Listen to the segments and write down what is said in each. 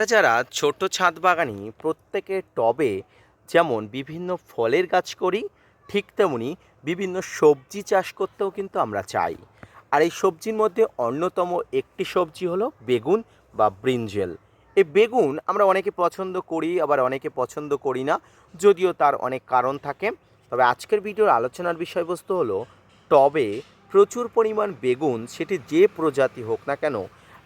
যারা ছোট ছাদ বাগানি প্রত্যেকের টবে যেমন বিভিন্ন ফলের গাছ করি, ঠিক তেমনি বিভিন্ন সবজি চাষ করতেও কিন্তু আমরা চাই। আর এই সবজির মধ্যে অন্যতম একটি সবজি হলো বেগুন বা ব্রিঞ্জেল। এই বেগুন আমরা অনেকে পছন্দ করি, আবার অনেকে পছন্দ করি না, যদিও তার অনেক কারণ থাকে। তবে আজকের ভিডিওর আলোচনার বিষয়বস্তু হলো, টবে প্রচুর পরিমাণ বেগুন, সেটি যে প্রজাতি হোক না কেন,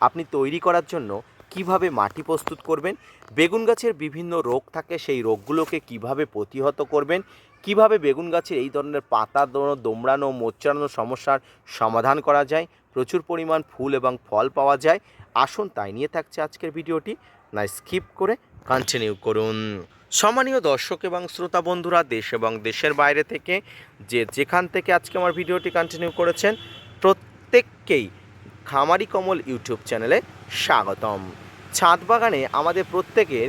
আপনি তৈরি করার জন্য কীভাবে মাটি প্রস্তুত করবেন, বেগুন গাছের বিভিন্ন রোগ থাকে সেই রোগগুলোকে কীভাবে প্রতিহত করবেন, কীভাবে বেগুন গাছের এই ধরনের পাতা দোমড়ানো, মোচড়ানো সমস্যার সমাধান করা যায়, প্রচুর পরিমাণ ফুল এবং ফল পাওয়া যায়, আসুন তাই নিয়ে থাকছে আজকের ভিডিওটি। না স্কিপ করে কন্টিনিউ করুন। সম্মানীয় দর্শক এবং শ্রোতা বন্ধুরা, দেশ এবং দেশের বাইরে থেকে যে যেখান থেকে আজকে আমার ভিডিওটি কন্টিনিউ করেছেন, প্রত্যেককেই খামারি কমল ইউটিউব চ্যানেলে স্বাগতম। ছাদ বাগানে আমাদের প্রত্যেকের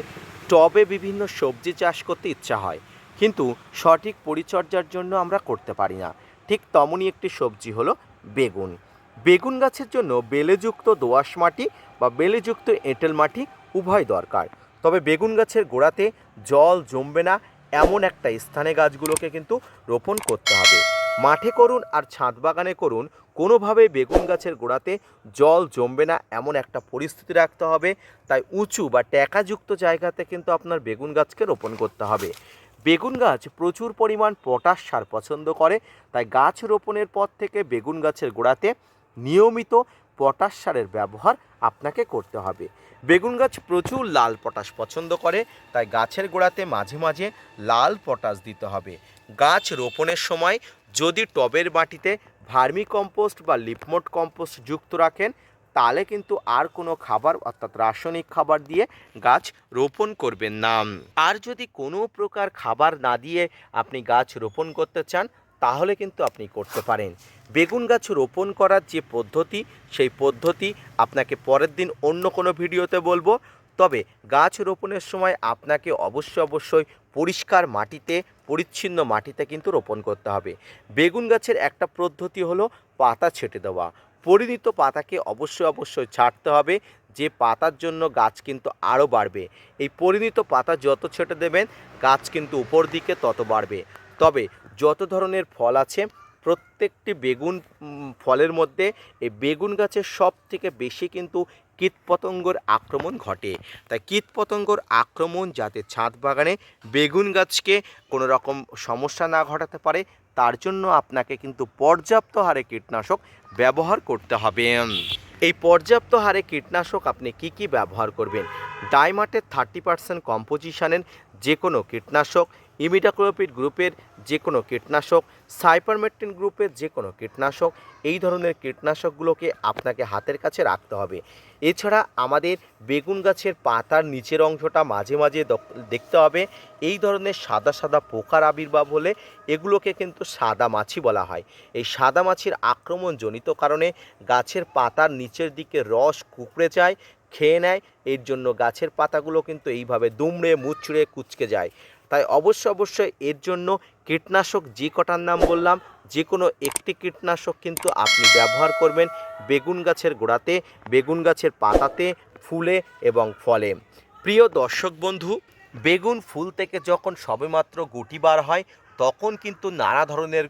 টবে বিভিন্ন সবজি চাষ করতে ইচ্ছা হয়, কিন্তু সঠিক পরিচর্যার জন্য আমরা করতে পারি না। ঠিক তেমনই একটি সবজি হলো বেগুন। বেগুন গাছের জন্য বেলেযুক্ত দোআঁশ মাটি বা বেলেযুক্ত এঁটেল মাটি উভয় দরকার। তবে বেগুন গাছের গোড়াতে জল জমবে না, এমন একটা স্থানে গাছগুলোকে কিন্তু রোপণ করতে হবে। মাঠে করুন আর ছাদ বাগানে করুন, কোনোভাবে বেগুন গাছের গোড়াতে জল জমবে না, এমন একটা পরিস্থিতি রাখতে হবে। তাই উঁচু বা ট্যাকাযুক্ত জায়গাতে কিন্তু আপনার বেগুন গাছকে রোপণ করতে হবে। বেগুন গাছ প্রচুর পরিমাণ পটাশ সার পছন্দ করে, তাই গাছ রোপণের পর থেকে বেগুন গাছের গোড়াতে নিয়মিত পটাশ সারের ব্যবহার আপনাকে করতে হবে। বেগুন গাছ প্রচুর লাল পটাশ পছন্দ করে, তাই গাছের গোড়াতে মাঝে মাঝে লাল পটাশ দিতে হবে। গাছ রোপণের সময় যদি টবের মাটিতে ভার্মি কম্পোস্ট বা লিপমোট কম্পোস্ট যুক্ত রাখেন, তাহলে কিন্তু আর কোনো খাবার, অর্থাৎ রাসায়নিক খাবার দিয়ে গাছ রোপণ করবেন না। আর যদি কোনো প্রকার খাবার না দিয়ে আপনি গাছ রোপণ করতে চান তাহলে কিন্তু আপনি করতে পারেন। বেগুন গাছ রোপণ করার যে পদ্ধতি, সেই পদ্ধতি আপনাকে পরের দিন অন্য কোনো ভিডিওতে বলব। তবে গাছ রোপণের সময় আপনাকে অবশ্যই অবশ্যই পরিষ্কার মাটিতে, পরিচ্ছিন্ন মাটিতে কিন্তু রোপণ করতে হবে। বেগুন গাছের একটা পদ্ধতি হলো পাতা ছেটে দেওয়া। পরিণত পাতাকে অবশ্যই অবশ্যই ছাড়তে হবে। যে পাতার জন্য গাছ কিন্তু আরও বাড়বে। এই পরিণত পাতা যত ছেটে দেবেন, গাছ কিন্তু উপর দিকে তত বাড়বে। তবে যত ধরনের ফল আছে, প্রত্যেকটি বেগুন ফলের মধ্যে এই বেগুন গাছের সব থেকে বেশি কিন্তু কীটপতঙ্গর আক্রমণ ঘটে। তাই কীটপতঙ্গর আক্রমণ যাতে ছাদ বাগানে বেগুন গাছকে কোনো রকম সমস্যা না ঘটাতে পারে, তার জন্য আপনাকে কিন্তু পর্যাপ্ত হারে কীটনাশক ব্যবহার করতে হবে। এই পর্যাপ্ত হারে কীটনাশক আপনি কি কি ব্যবহার করবেন? ডাইমাটের থার্টি পার্সেন্ট কম্পোজিশনের যে কোনো কীটনাশক ইমিডাক্লোপিড গ্রুপের যে কোনো কীটনাশক সাইপারমেট্রিন গ্রুপের যে কোনো কীটনাশক, এই ধরনের কীটনাশকগুলোকে আপনাকে হাতের কাছে রাখতে হবে। এছাড়া আমাদের বেগুন গাছের পাতার নিচের অংশটা মাঝে মাঝে দেখতে হবে। এই ধরনের সাদা সাদা পোকার আবির্ভাব হলে এগুলোকে কিন্তু সাদা মাছি বলা হয়। এই সাদা মাছির আক্রমণজনিত কারণে গাছের পাতার নিচের দিকে রস কুকড়ে যায়, খেয়ে নেয়। এর জন্য গাছের পাতাগুলো কিন্তু এইভাবে দুমড়ে, মুচড়ে, কুচকে যায়। তাই অবশ্যই অবশ্যই এর জন্য কীটনাশক যে কটার নাম বললাম, যে কোনো একটি কীটনাশক কিন্তু আপনি ব্যবহার করবেন বেগুন গাছের গোড়াতে, বেগুন গাছের পাতাতে, ফুলে এবং ফলে। প্রিয় দর্শক বন্ধু, বেগুন ফুল থেকে যখন সবেমাত্র গুটি বার হয়, তখন কিন্তু নানা ধরনের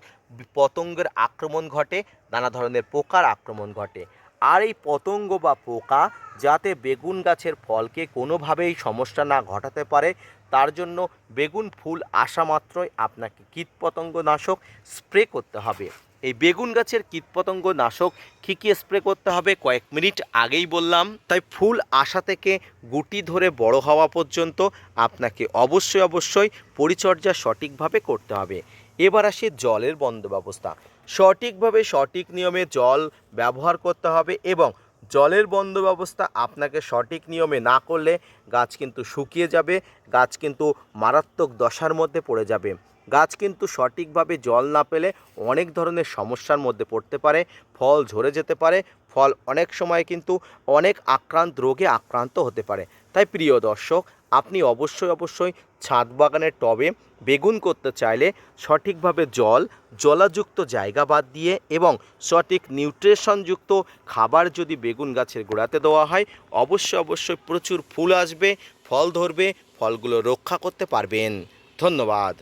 পতঙ্গের আক্রমণ ঘটে, নানা ধরনের পোকার আক্রমণ ঘটে। আর এই পতঙ্গ বা পোকা যাতে বেগুন গাছের ফলকে কোনোভাবেই সমস্যা না ঘটাতে পারে তার জন্য বেগুন ফুল আসা মাত্রই আপনাকে কীটপতঙ্গ নাশক স্প্রে করতে হবে। এই বেগুন গাছের কীটপতঙ্গ নাশক কী স্প্রে করতে হবে কয়েক মিনিট আগেই বললাম। তাই ফুল আসা থেকে গুটি ধরে বড় হওয়া পর্যন্ত আপনাকে অবশ্যই অবশ্যই পরিচর্যা সঠিকভাবে করতে হবে। এবার আসে জলের বন্ধ ব্যবস্থা। সঠিকভাবে সঠিক নিয়মে জল ব্যবহার করতে হবে এবং জলের বন্ধ ব্যবস্থা আপনাকে সঠিক নিয়মে না করলে গাছ কিন্তু শুকিয়ে যাবে, গাছ কিন্তু মারাত্মক দশার মধ্যে পড়ে যাবে। গাছ কিন্তু সঠিকভাবে জল না পেলে অনেক ধরনের সমস্যার মধ্যে পড়তে পারে, ফল ঝরে যেতে পারে, ফল অনেক সময় কিন্তু অনেক আক্রান্ত, রোগে আক্রান্ত হতে পারে। তাই প্রিয় দর্শক, আপনি অবশ্যই অবশ্যই ছাদ বাগানের টবে বেগুন করতে চাইলে সঠিকভাবে জল, জলাযুক্ত জায়গা বাদ দিয়ে এবং সঠিক নিউট্রিশনযুক্ত খাবার যদি বেগুন গাছের গোড়াতে দেওয়া হয়, অবশ্যই অবশ্যই প্রচুর ফুল আসবে, ফল ধরবে, ফলগুলো রক্ষা করতে পারবেন। ধন্যবাদ।